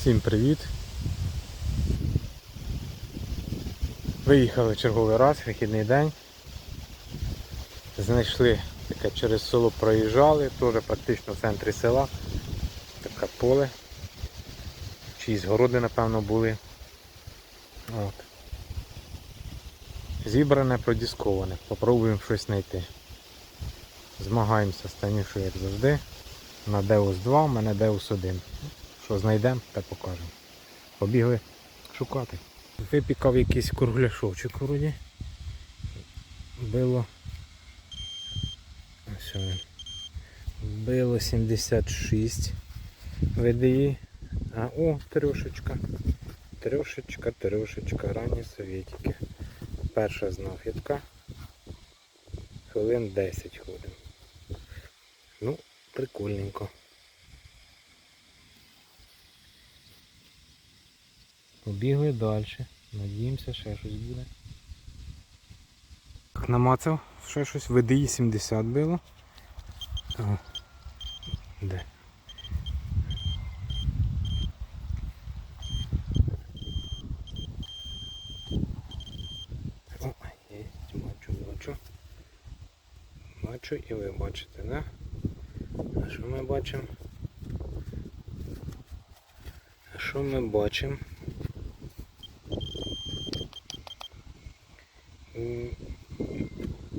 Всім привіт! Виїхали черговий раз, вихідний день. Знайшли таке через село проїжджали, теж практично в центрі села. Таке поле. Чиїсь городи, напевно, були. От. Зібране, продісковане. Попробуємо щось знайти. Змагаємося з Танюшою, як завжди. На Deus 2, у мене Deus 1. Що знайдемо, те покажемо. Побігли шукати. Випікав якийсь кругляшовчик вроді. Він. Било 76 ВДІ. А о, трьошечка. Трьошечка, трьошечка, ранні совєтики. Перша знахідка. Хвилин 10 ходимо. Ну, прикольненько. Побігли далі. Надіємося, ще щось буде. Так, намацав, ще щось ВДІ 70 було. О, де? О, є, бачу, бачу. Бачу і ви бачите, да? А що ми бачимо? А що ми бачимо?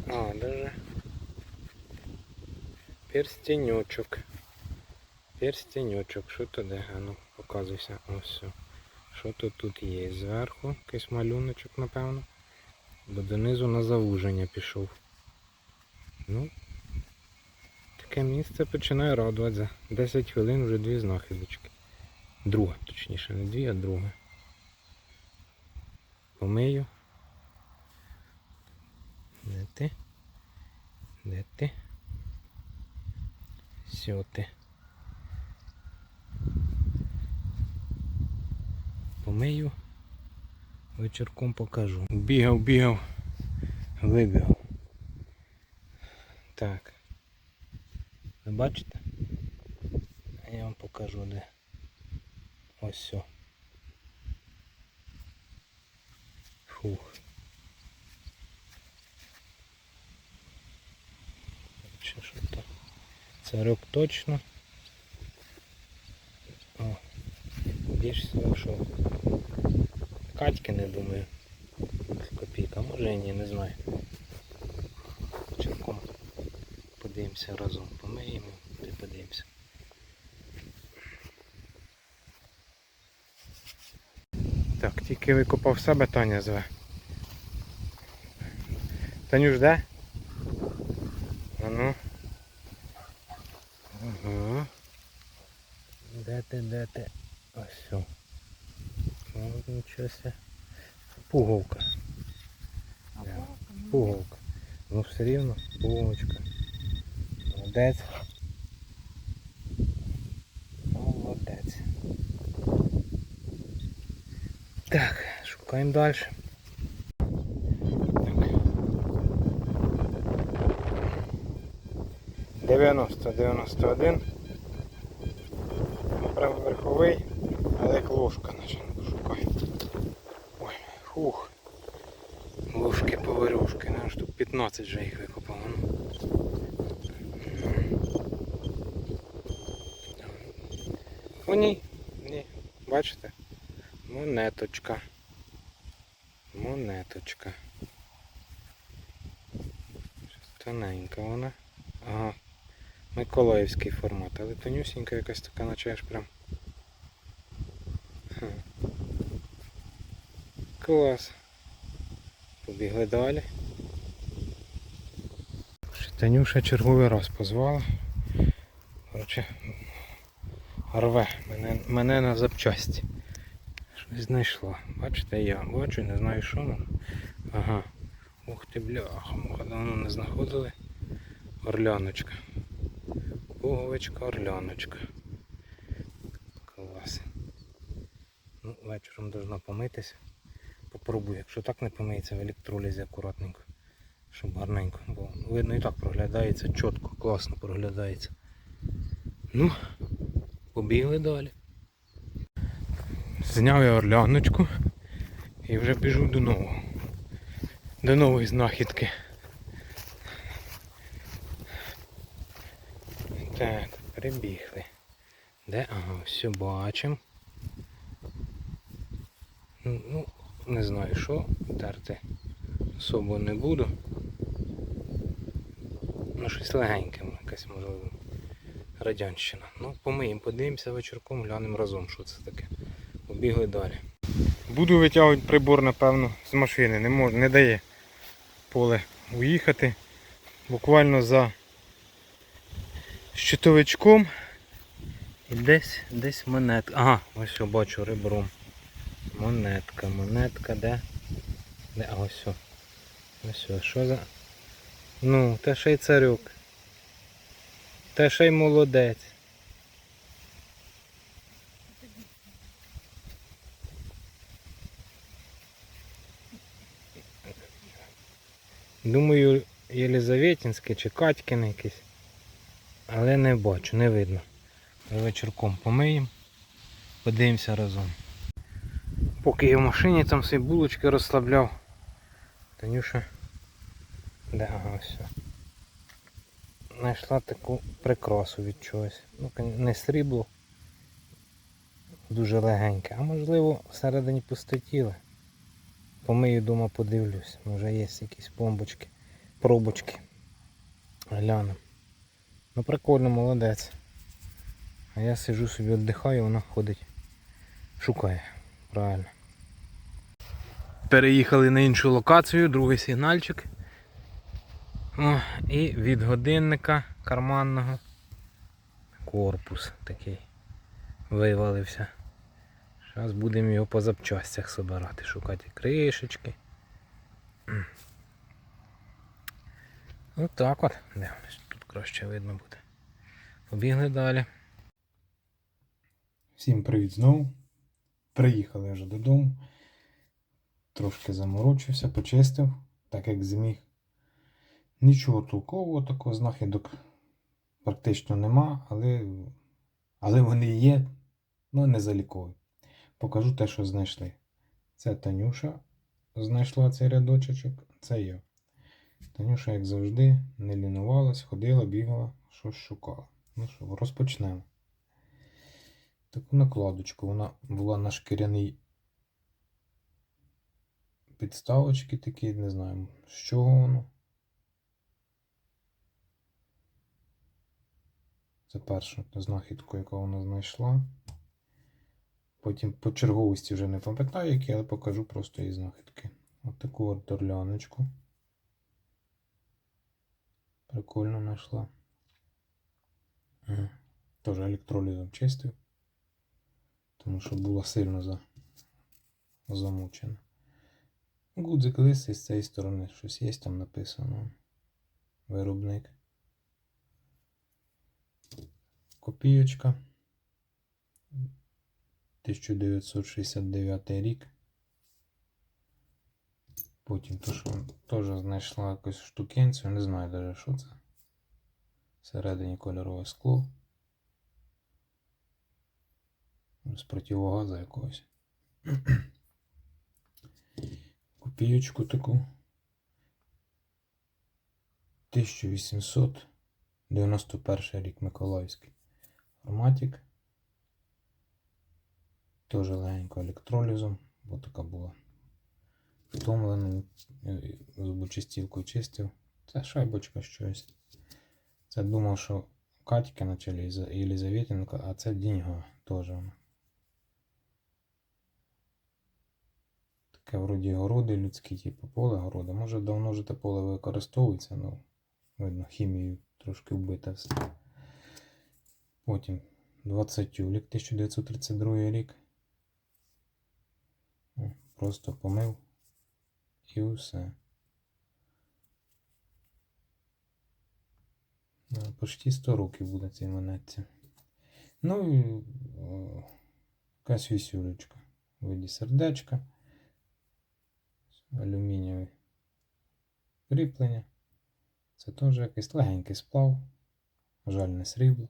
А, даже перстенечок. Перстенечок. Що то де? А ну, показуйся. Ось все. Що то тут є зверху? Якийсь малюночок, напевно. Бо донизу на завуження пішов. Ну, таке місце починає радувати. За 10 хвилин вже дві знахідочки. Друга, точніше, не дві, а друга. Помию. Ти? Де ти? Сьо ти. Помию. Вечірком покажу. Бігав, бігав, вибігав. Так. Ви бачите? Я вам покажу де. Ось все. Фух. Чи що то? Царок точно. О, більш всього, що Катьки не думаю. Копійка, може і ні, не знаю. Черком подивимося разом. Помиємо і подивимося. Так, тільки викопав себе, Таня зве. Танюш, де? де ось о. Нічого. Пуговка. Ну, пуговка. Ну все рівно, булочка. Молодець. Молодець. Так, шукаємо далі. Так. 90, 91 боковий, але як ложка наче ну, не шукає. Ой, фух. Ложки поверюшки, ну штук 15 вже їх викопало. Ну. О ні, ні, бачите? Монеточка. Монеточка. Тоненька вона. Ага. Миколаївський формат, але тонюсінька якась така, наче аж прям. Клас. Побігли далі. Танюша черговий раз позвала. Коротше, рве мене, мене на запчасті. Щось знайшла. Бачите, я бачу, не знаю що. ну. Ага. Ух ти бляха, давно не знаходили. Орляночка. Пуговичка, орляночка. Клас. Ну, вечором должна помитися. Попробую, якщо так не помиється в електролізі акуратненько. Щоб гарненько. Бо видно і так проглядається, чітко, класно проглядається. Ну, побігли далі. Зняв я орляночку і вже біжу до нового. До нової знахідки. Так, прибігли. Де? Ага, все бачимо. Ну, ну, не знаю що, терти особо не буду. Ну, щось легеньке, якась можливо. Радянщина. Ну, помиємо, подивимося вечірком, глянемо разом, що це таке. Побігли далі. Буду витягувати прибор, напевно, з машини. Не, мож, не дає поле уїхати. Буквально за щитовичком. І десь десь монетка. Ага, ось я бачу ребром. Монетка, монетка, де? Де? А ось. Ось, о, що за. Ну, та ще й царюк. Та ще й молодець. Думаю, Єлизаветінське чи Катькине якесь. Але не бачу, не видно. Вечірком помиємо, подивимося разом. Поки я в машині там всі булочки розслабляв. Танюша. Ага, все. Знайшла таку прикрасу від чогось. Ну, не срібло. Дуже легеньке. А можливо всередині пустотіле. Помию дома подивлюсь. Може є якісь пломбочки, пробочки. Гляну. Ну прикольно, молодець. А я сиджу собі віддихаю, вона ходить. Шукає. Правильно. Переїхали на іншу локацію, другий сигнальчик. О, і від годинника карманного корпус такий вивалився. Зараз будемо його по запчастях собирати, шукати кришечки. Отак от. Дивимось, тут краще видно буде. Побігли далі. Всім привіт знову. Приїхали вже додому. Трошки заморочився, почистив, так як зміг. Нічого толкового такого знахідок практично нема, але, але вони є, ну не залікові. Покажу те, що знайшли. Це Танюша знайшла цей рядочок, це я. Танюша, як завжди, не лінувалась, ходила, бігала, щось шукала. Ну що, розпочнемо. Таку накладочку. Вона була на шкіряній підставочки такі, не знаю, з чого воно. Це перша знахідка, яку вона знайшла. Потім по черговості вже не пам'ятаю, які, але покажу просто її знахідки. От таку от орляночку. Прикольно знайшла. Теж електролізом чистив. Тому що була сильно за... замучена. Гудзик лисий з цієї сторони. Щось є там написано. Виробник. Копійочка. 1969 рік. Потім то, що теж знайшла якусь штукенцю, не знаю навіть що це. Всередині кольорове скло. З противогаза якогось. Копійочку таку. 1891 рік Миколаївський. Форматик. Теж легенько електролізом, бо така була втомлена, зубочистівкою чистив. Це шайбочка щось. Це думав, що Катькина чи Єлиза- Єлизаветінка, а це Діньга теж. вона. Таке вроді городи людські, типу поле города. Може давно вже те поле використовується, ну видно, хімією трошки вбите все. Потім 20 лік 1932 рік. Просто помив і все. Да, Почти 100 років буде цій монетці. Ну і якась вісюлечка виді сердечка. Алюмінієве кріплення. Це теж якийсь легенький сплав. Жаль, не срібло.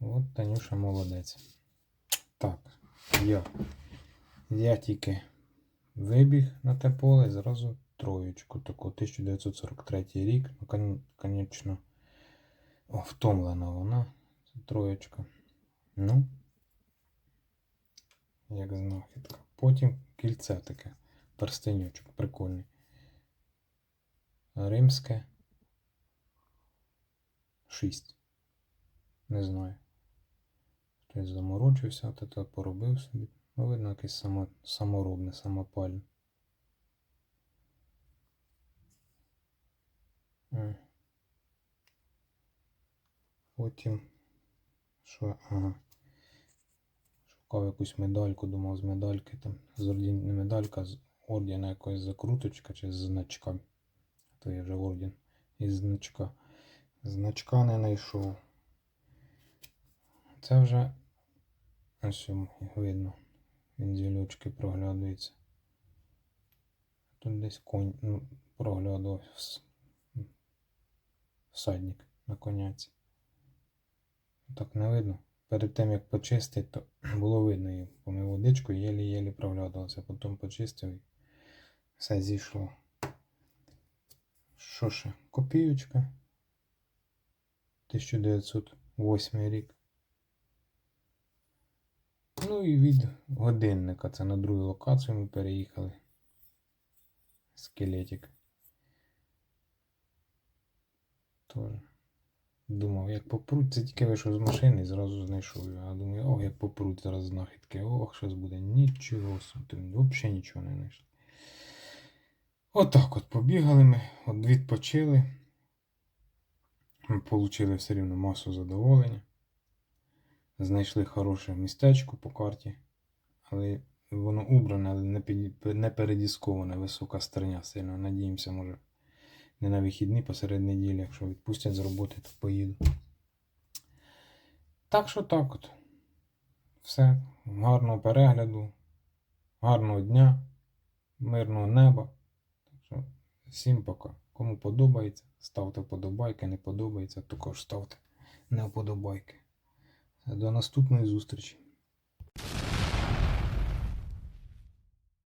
От Танюша молодець. Так, Я. Я тільки вибіг на те поле і зразу троєчку. Таку 1943 рік. Ну, кон- конечно, о, втомлена вона. Це троєчка. Ну, як знахідка. Потім кільце таке. Перстенючок, прикольний. Римське. 6. Не знаю. Хтось заморочився, от це поробив собі. Ну, видно, якесь само, саморобне, самопальне. Потім. Що, ага. Шукав якусь медальку, думав з медальки там. З не медалька, з ордена якоїсь закруточка чи значка. То є вже орден із значка. Значка не знайшов. Це вже ось видно. Він зілючки проглядується. Тут десь конь ну, проглядував всадник на коняці. Так не видно. Перед тим як почистити, то було видно її. Помив водичку, єлі-єлі проглядувався. Потім почистив все зійшло. Що ще? Копійочка. 1908 рік. Ну і від годинника. Це на другу локацію ми переїхали. Скелетик. Тоже. Думав, як попруть, це тільки вийшов з машини і зразу знайшов його. А думаю, ох, як попруть зараз знахідки. Ох, щось буде. Нічого собі. Взагалі нічого не знайшли. Отак от побігали ми, от відпочили. Ми Получили все рівно масу задоволення. Знайшли хороше містечко по карті, але воно убране, але не, під, не передісковане, висока стерня сильно. Надіємося, може, не на вихідні посеред неділі, якщо відпустять з роботи, то поїду. Так що так от. Все. Гарного перегляду, гарного дня, мирного неба. Всім пока. Кому подобається, ставте вподобайки, не подобається, також ставте не вподобайки. До наступної зустрічі!